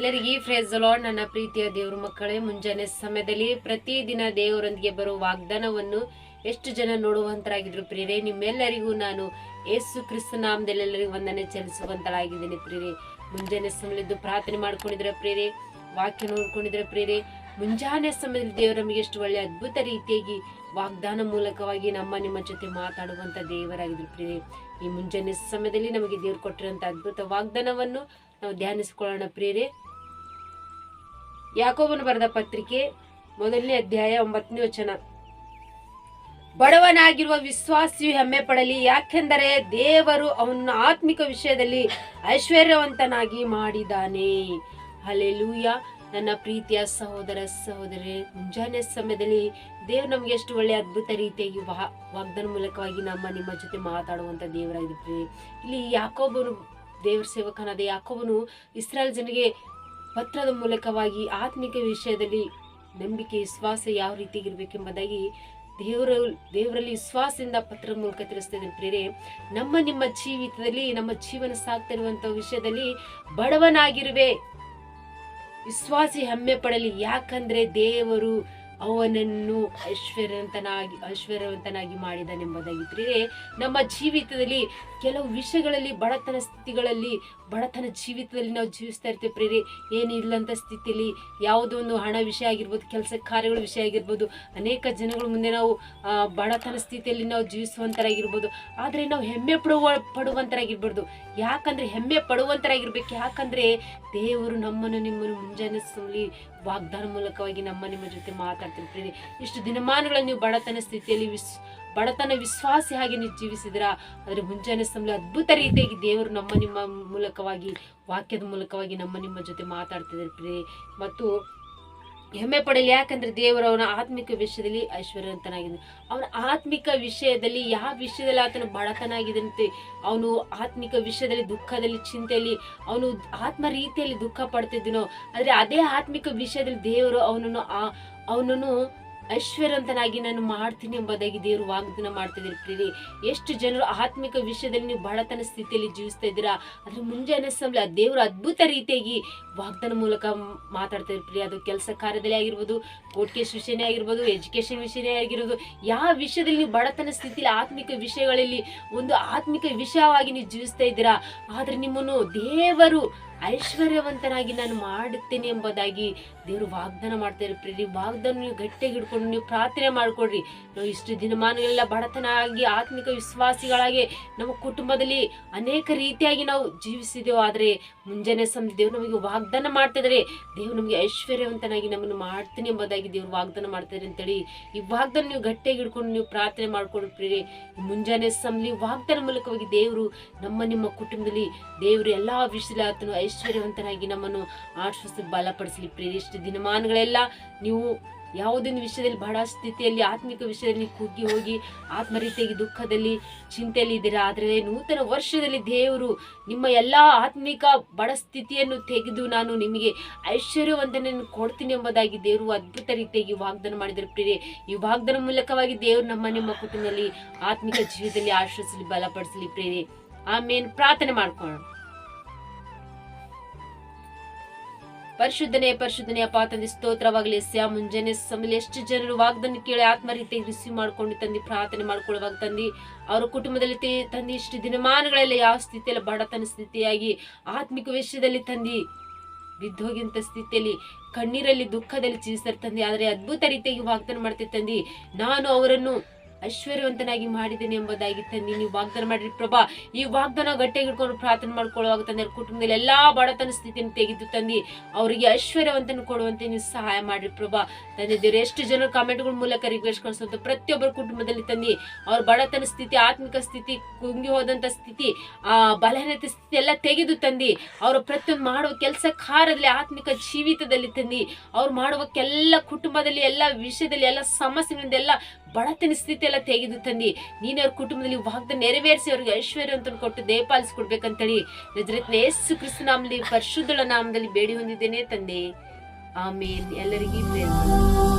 ಎಲ್ಲರಿಗೂ ಲಾರ್ಡ್ ನನ್ನ ಪ್ರೀತಿಯ ದೇವ್ರ ಮಕ್ಕಳೇ, ಮುಂಜಾನೆ ಸಮಯದಲ್ಲಿ ಪ್ರತಿದಿನ ದೇವರೊಂದಿಗೆ ಬರುವ ವಾಗ್ದಾನವನ್ನು ಎಷ್ಟು ಜನ ನೋಡುವಂತರಾಗಿದ್ರು ಪ್ರಿಯರೇ, ನಿಮ್ಮೆಲ್ಲರಿಗೂ ನಾನು ಯೇಸು ಕ್ರಿಸ್ತ ನಾಮದಲ್ಲಿ ಎಲ್ಲರಿಗೂ ವಂದನೆ ಚಲಿಸುವಂತಳಾಗಿದ್ದೀನಿ ಪ್ರಿಯರೇ. ಮುಂಜಾನೆ ಸಮಯದ್ದು ಪ್ರಾರ್ಥನೆ ಮಾಡ್ಕೊಂಡಿದ್ರೆ ಪ್ರಿಯರೇ? ವಾಕ್ಯ ನೋಡ್ಕೊಂಡಿದ್ರೆ ಪ್ರಿಯರೇ? ಮುಂಜಾನೆ ಸಮಯದಲ್ಲಿ ದೇವರು ನಮಗೆ ಎಷ್ಟು ಒಳ್ಳೆ ಅದ್ಭುತ ರೀತಿಯಾಗಿ ವಾಗ್ದಾನ ಮೂಲಕವಾಗಿ ನಮ್ಮ, ನಿಮ್ಮ ಜೊತೆ ಮಾತಾಡುವಂತ ದೇವರಾಗಿದ್ರು ಪ್ರಿಯರೇ. ಈ ಮುಂಜಾನೆ ಸಮಯದಲ್ಲಿ ನಮಗೆ ದೇವರು ಕೊಟ್ಟಿರುವಂಥ ಅದ್ಭುತ ವಾಗ್ದಾನವನ್ನು ನಾವು ಧ್ಯಾನಿಸಿಕೊಳ್ಳೋಣ ಪ್ರಿಯರೇ. ಯಾಕೋಬನು ಬರೆದ ಪತ್ರಿಕೆ ಮೊದಲನೇ ಅಧ್ಯಾಯ ಒಂಬತ್ತನೇ ವಚನ. ಬಡವನಾಗಿರುವ ವಿಶ್ವಾಸಿಯು ಹೆಮ್ಮೆ ಪಡಲಿ, ಯಾಕೆಂದರೆ ದೇವರು ಅವನ ಆತ್ಮಿಕ ವಿಷಯದಲ್ಲಿ ಐಶ್ವರ್ಯವಂತನಾಗಿ ಮಾಡಿದ್ದಾನೆ. ಅಲೆಲೂಯ ನನ್ನ ಪ್ರೀತಿಯ ಸಹೋದರ ಸಹೋದರಿ ಮುಂಜಾನೆ ಸಮಯದಲ್ಲಿ ದೇವ್ರು ನಮ್ಗೆ ಎಷ್ಟು ಒಳ್ಳೆ ಅದ್ಭುತ ರೀತಿಯಾಗಿ ವಾ ವಾಗ್ದಾನ ಮೂಲಕವಾಗಿ ನಮ್ಮ, ನಿಮ್ಮ ಜೊತೆ ಮಾತಾಡುವಂತ ದೇವರಾಗಿರ್ತೀವಿ ಇಲ್ಲಿ ಯಾಕೋಬನು ದೇವರ ಸೇವಕನಾದ ಯಾಕೋಬನು ಇಸ್ರಾಯೇಲ್ ಜನರಿಗೆ ಪತ್ರದ ಮೂಲಕವಾಗಿ ಆತ್ಮಿಕ ವಿಷಯದಲ್ಲಿ ನಂಬಿಕೆ, ವಿಶ್ವಾಸ ಯಾವ ರೀತಿ ಇರಬೇಕೆಂಬುದಾಗಿ ದೇವರ, ದೇವರಲ್ಲಿ ವಿಶ್ವಾಸದಿಂದ ಪತ್ರದ ಮೂಲಕ ತಿಳಿಸ್ತಾ ಪ್ರೇರೆ ನಮ್ಮ ನಿಮ್ಮ ಜೀವಿತದಲ್ಲಿ, ನಮ್ಮ ಜೀವನ ಸಾಗ್ತಾ ಇರುವಂತ ವಿಷಯದಲ್ಲಿ ಬಡವನಾಗಿರುವೆ. ವಿಶ್ವಾಸಿ ಹೆಮ್ಮೆ ಪಡಲಿ. ಯಾಕಂದ್ರೆ ದೇವರು ಅವನನ್ನು ಐಶ್ವರ್ಯವಂತನಾಗಿ ಐಶ್ವರ್ಯವಂತನಾಗಿ ಮಾಡಿದನೆಂಬುದಾಗಿ ಪ್ರಿಯರೇ ನಮ್ಮ ಜೀವಿತದಲ್ಲಿ ಕೆಲವು ವಿಷಯಗಳಲ್ಲಿ, ಬಡತನ ಸ್ಥಿತಿಗಳಲ್ಲಿ, ಬಡತನ ಜೀವಿತದಲ್ಲಿ ನಾವು ಜೀವಿಸ್ತಾ ಇರ್ತೀವಿ ಪ್ರೇರಿ ಏನಿಲ್ಲಂಥ ಸ್ಥಿತಿಯಲ್ಲಿ ಯಾವುದೋ ಒಂದು ಹಣ ವಿಷಯ ಆಗಿರ್ಬೋದು, ಕೆಲಸ ಕಾರ್ಯಗಳ ವಿಷಯ ಆಗಿರ್ಬೋದು, ಅನೇಕ ಜನಗಳ ಮುಂದೆ ನಾವು ಬಡತನ ಸ್ಥಿತಿಯಲ್ಲಿ ನಾವು ಜೀವಿಸುವಂತರಾಗಿರ್ಬೋದು. ಆದರೆ ನಾವು ಹೆಮ್ಮೆ ಪಡುವ, ಪಡುವಂತರಾಗಿರ್ಬಾರ್ದು. ಯಾಕಂದರೆ ಹೆಮ್ಮೆ ಪಡುವಂತರಾಗಿರ್ಬೇಕು. ಯಾಕಂದರೆ ದೇವರು ನಮ್ಮನ್ನು ನಿಮ್ಮನ್ನು ಮುಂಜಾನೆ ವಾಗ್ದಾನ ಮೂಲಕವಾಗಿ ನಮ್ಮ ನಿಮ್ಮ ಜೊತೆ ಮಾತಾಡ್ತಿರ್ತೀರಿ ಇಷ್ಟು ದಿನಮಾನಗಳ ನೀವು ಬಡತನ ಸ್ಥಿತಿಯಲ್ಲಿ ವಿಸ್, ಬಡತನ ವಿಶ್ವಾಸಿ ಹಾಗೆ ನೀವು ಜೀವಿಸಿದ್ರ. ಅದ್ರ ಮುಂಜಾನೆ ಸಮಯ ಅದ್ಭುತ ರೀತಿಯಾಗಿ ದೇವರು ನಮ್ಮ ನಿಮ್ಮ ಮೂಲಕವಾಗಿ, ವಾಕ್ಯದ ಮೂಲಕವಾಗಿ ನಮ್ಮ ನಿಮ್ಮ ಜೊತೆ ಮಾತಾಡ್ತಿದ್ದಾರೆ ಮತ್ತು ಹೆಮ್ಮೆ ಪಡೆಯಲಿ ಯಾಕಂದ್ರೆ ದೇವರು ಅವನ ಆತ್ಮಿಕ ವಿಷಯದಲ್ಲಿ ಐಶ್ವರ್ಯವಂತನಾಗಿದ್ದಾನೆ. ಅವನ ಆತ್ಮಿಕ ವಿಷಯದಲ್ಲಿ ಯಾವ ವಿಷಯದಲ್ಲಿ ಆತನು ಬಡತನಾಗಿದ್ದಂತೆ ಅವನು ಆತ್ಮಿಕ ವಿಷಯದಲ್ಲಿ, ದುಃಖದಲ್ಲಿ, ಚಿಂತೆಯಲ್ಲಿ, ಅವನು ಆತ್ಮ ರೀತಿಯಲ್ಲಿ ದುಃಖ ಪಡ್ತಿದ್ದನೋ? ಆದರೆ ಅದೇ ಆತ್ಮಿಕ ವಿಷಯದಲ್ಲಿ ದೇವರು ಅವನನ್ನು ಅವನನ್ನು ಐಶ್ವರ್ಯವಂತನಾಗಿ ನಾನು ಮಾಡ್ತೀನಿ ಎಂಬುದಾಗಿ ದೇವರು ವಾಗ್ದಾನ ಮಾಡ್ತಿದ್ದೀರಿ. ಪ್ರೀತಿ ಎಷ್ಟು ಜನರು ಆತ್ಮಿಕ ವಿಷಯದಲ್ಲಿ ನೀವು ಬಡತನ ಸ್ಥಿತಿಯಲ್ಲಿ ಜೀವಿಸ್ತಾ ಇದ್ದೀರಾ? ಅದ್ರ ಮುಂಜಾನೆ ಸಮಯ ದೇವರು ಅದ್ಭುತ ರೀತಿಯಾಗಿ ವಾಗ್ದಾನ ಮೂಲಕ ಮಾತಾಡ್ತಾ ಇರ್ತೀರಿ ಅದು ಕೆಲಸ ಕಾರ್ಯದಲ್ಲಿ ಆಗಿರ್ಬೋದು ಕೋರ್ಟ್ ಕೇಸ್ ವಿಷಯನೇ ಆಗಿರ್ಬೋದು ಎಜುಕೇಶನ್ ವಿಷಯನೇ ಆಗಿರ್ಬೋದು ಯಾವ ವಿಷಯದಲ್ಲಿ ನೀವು ಬಡತನ ಸ್ಥಿತಿಯಲ್ಲಿ, ಆತ್ಮಿಕ ವಿಷಯಗಳಲ್ಲಿ ಒಂದು ಆತ್ಮಿಕ ವಿಷಯವಾಗಿ ನೀವು ಜೀವಿಸ್ತಾ ಇದ್ದೀರಾ? ಆದರೆ ನಿಮ್ಮನ್ನು ದೇವರು ಐಶ್ವರ್ಯವಂತನಾಗಿ ನಾನು ಮಾಡುತ್ತೇನೆ ಎಂಬುದಾಗಿ ದೇವರು ವಾಗ್ದಾನ ಮಾಡ್ತಾರೆ ಪ್ರೀತಿ ವಾಗ್ದಾನ ನೀವು ಗಟ್ಟಿಯಾಗಿ ಹಿಡ್ಕೊಂಡು ನೀವು ಪ್ರಾರ್ಥನೆ ಮಾಡ್ಕೊಡ್ರಿ. ನಾವು ಇಷ್ಟು ದಿನಮಾನಗಳೆಲ್ಲ ಬಡತನ ಆಗಿ ಆತ್ಮಿಕ ವಿಶ್ವಾಸಿಗಳಾಗಿ ನಮ್ಮ ಕುಟುಂಬದಲ್ಲಿ ಅನೇಕ ರೀತಿಯಾಗಿ ನಾವು ಜೀವಿಸಿದೆವು. ಆದರೆ ಮುಂಜಾನೆ ಸಮ ದೇವ್ರು ನಮಗೆ ವಾಗ್ದಾನ ಮಾಡ್ತಿದ್ದಾರೆ ದೇವ್ರು ನಮಗೆ ಐಶ್ವರ್ಯವಂತನಾಗಿ ನಮ್ಮನ್ನು ಮಾಡ್ತೀನಿ ಎಂಬುದಾಗಿ ದೇವ್ರು ವಾಗ್ದಾನ ಮಾಡ್ತಾರೆ ಅಂತೇಳಿ ಈ ವಾಗ್ದಾನ ನೀವು ಗಟ್ಟಿಯಾಗಿ ಹಿಡ್ಕೊಂಡು ನೀವು ಪ್ರಾರ್ಥನೆ ಮಾಡ್ಕೊಂಡು ಪ್ರೀತಿ ಮುಂಜಾನೆ ಸಮಲಿ ವಾಗ್ದಾನ ಮೂಲಕವಾಗಿ ದೇವರು ನಮ್ಮ ನಿಮ್ಮ ಕುಟುಂಬದಲ್ಲಿ ದೇವರು ಎಲ್ಲಾ ವಿಷಯದಲ್ಲಿ ಆತನು ಐಶ್ವರ್ಯವಂತನಾಗಿ ನಮ್ಮನ್ನು ಆಶ್ವಸಿ ಬಲಪಡಿಸಲಿ. ಪ್ರೇರಿ ಇಷ್ಟು ದಿನಮಾನಗಳೆಲ್ಲ ನೀವು ಯಾವುದೊಂದು ವಿಷಯದಲ್ಲಿ ಬಹಳ ಸ್ಥಿತಿಯಲ್ಲಿ, ಆತ್ಮಿಕ ವಿಷಯದಲ್ಲಿ ಕುಗ್ಗಿ ಹೋಗಿ, ಆತ್ಮರೀತಿಯಾಗಿ, ದುಃಖದಲ್ಲಿ, ಚಿಂತೆಯಲ್ಲಿ ಇದ್ದೀರಾ? ಆದರೆ ನೂತನ ವರ್ಷದಲ್ಲಿ ದೇವರು ನಿಮ್ಮ ಎಲ್ಲ ಆತ್ಮಿಕ ಬಡ ಸ್ಥಿತಿಯನ್ನು ತೆಗೆದು ನಾನು ನಿಮಗೆ ಐಶ್ವರ್ಯವಂತನನ್ನು ಕೊಡ್ತೀನಿ ಎಂಬುದಾಗಿ ದೇವರು ಅದ್ಭುತ ರೀತಿಯಾಗಿ ವಾಗ್ದಾನ ಮಾಡಿದರು. ಪ್ರಿಯೆ ಈ ವಾಗ್ದಾನ ಮೂಲಕವಾಗಿ ದೇವರು ನಮ್ಮ, ನಿಮ್ಮ ಕುಟುಂಬದಲ್ಲಿ ಆತ್ಮಿಕ ಜೀವಿತದಲ್ಲಿ ಆಶ್ರಯಿಸಲಿ ಬಲಪಡಿಸಲಿ. ಪ್ರಿಯರೇ ಆಮೇಲೆ ಪ್ರಾರ್ಥನೆ ಮಾಡ್ಕೊಳ್ಳೋಣ. ಪರಿಶುದ್ಧನೇ ಪರಿಶುದ್ಧನೇ ಅಪ್ಪ ತಂದೆ, ಸ್ತೋತ್ರವಾಗಲಿ. ಸ್ಯಾ ಮುಂಜಾನೆ ಸಮಯ ಎಷ್ಟು ಜನರು ವಾಗ್ದಾನ ಕೇಳಿ ಆತ್ಮ ರೀತಿಯಾಗಿ ರಿಸೀವ್ ಮಾಡ್ಕೊಂಡು ತಂದು, ಪ್ರಾರ್ಥನೆ ಮಾಡ್ಕೊಳ್ಳುವಾಗ ತಂದು, ಅವರ ಕುಟುಂಬದಲ್ಲಿ ತಂದಿ, ಇಷ್ಟು ದಿನಮಾನಗಳಲ್ಲಿ ಯಾವ ಸ್ಥಿತಿಯಲ್ಲಿ ಬಡತನ ಸ್ಥಿತಿಯಾಗಿ, ಆತ್ಮಿಕ ವಿಷಯದಲ್ಲಿ ತಂದು, ಬಿದ್ದೋಗಿಂತ ಸ್ಥಿತಿಯಲ್ಲಿ, ಕಣ್ಣೀರಲ್ಲಿ ದುಃಖದಲ್ಲಿ ಜೀವಿಸ್ತಾರೆ ತಂದೆ, ಆದರೆ ಅದ್ಭುತ ರೀತಿಯಾಗಿ ವಾಗ್ದಾನ ಮಾಡ್ತೀವಿ ತಂದಿ, ನಾನು ಅವರನ್ನು ಐಶ್ವರ್ಯವಂತನಾಗಿ ಮಾಡಿದ್ದೇನೆ ಎಂಬುದಾಗಿ ತಂದಿ, ನೀವು ವಾಗ್ದಾನ ಮಾಡಿರಿ ಪ್ರಭಾ. ಈ ವಾಗ್ದಾನ ಗಟ್ಟಿಯಾಗಿ ಹಿಡ್ಕೊಂಡು ಪ್ರಾರ್ಥನೆ ಮಾಡ್ಕೊಳ್ಳುವಾಗ ತಂದೆ ಕುಟುಂಬದಲ್ಲಿ ಎಲ್ಲಾ ಬಡತನ ಸ್ಥಿತಿಯನ್ನು ತೆಗೆದು ತಂದಿ, ಅವರಿಗೆ ಐಶ್ವರ್ಯವಂತನ ಕೊಡುವಂತೆ ನೀವು ಸಹಾಯ ಮಾಡಿರಿ ಪ್ರಭಾ. ತಂದೆ, ದೇವ್ರು, ಎಷ್ಟು ಜನ ಕಾಮೆಂಟ್ಗಳ ಮೂಲಕ ರಿಕ್ವೆಸ್ಟ್ ಕಳಿಸುವಂತ ಪ್ರತಿಯೊಬ್ಬರ ಕುಟುಂಬದಲ್ಲಿ ತಂದಿ, ಅವ್ರ ಬಡತನ ಸ್ಥಿತಿ, ಆತ್ಮಿಕ ಸ್ಥಿತಿ, ಕುಂಗಿ ಹೋದಂತ ಸ್ಥಿತಿ, ಆ ಬಲಹೀನತೆ ಸ್ಥಿತಿ ಎಲ್ಲ ತೆಗೆದು ತಂದಿ, ಅವರ ಪ್ರತಿಯೊಂದು ಮಾಡುವ ಕೆಲಸ ಕಾರ್ಯದಲ್ಲಿ, ಆತ್ಮಿಕ ಜೀವಿತದಲ್ಲಿ ತಂದಿ, ಅವ್ರು ಮಾಡುವ ಕೆಲ ಕುಟುಂಬದಲ್ಲಿ, ಎಲ್ಲ ವಿಷಯದಲ್ಲಿ, ಎಲ್ಲ ಸಮಸ್ಯೆಗಳಿಂದ ಎಲ್ಲ ಬಡತನ ಸ್ಥಿತಿ ಎಲ್ಲ ತೆಗೆದು ತಂದು. ನೀನು ಅವ್ರ ಕುಟುಂಬದಲ್ಲಿ ವಾಗ್ದ ನೆರವೇರಿಸಿ ಅವ್ರಿಗೆ ಐಶ್ವರ್ಯ ಅಂತ ಕೊಟ್ಟು ದಯಪಾಲಿಸ್ಕೊಡ್ಬೇಕಂತೇಳಿ ನಜರತ್ನ ಯೇಸು ಕ್ರಿಸ್ತ ನಾಮದಲ್ಲಿ ಪರಿಶುದ್ಧಳ ನಾಮದಲ್ಲಿ ಬೇಡಿ ಹೊಂದಿದ್ದೇನೆ ತಂದೆ. ಆಮೇಲೆ ಎಲ್ಲರಿಗೂ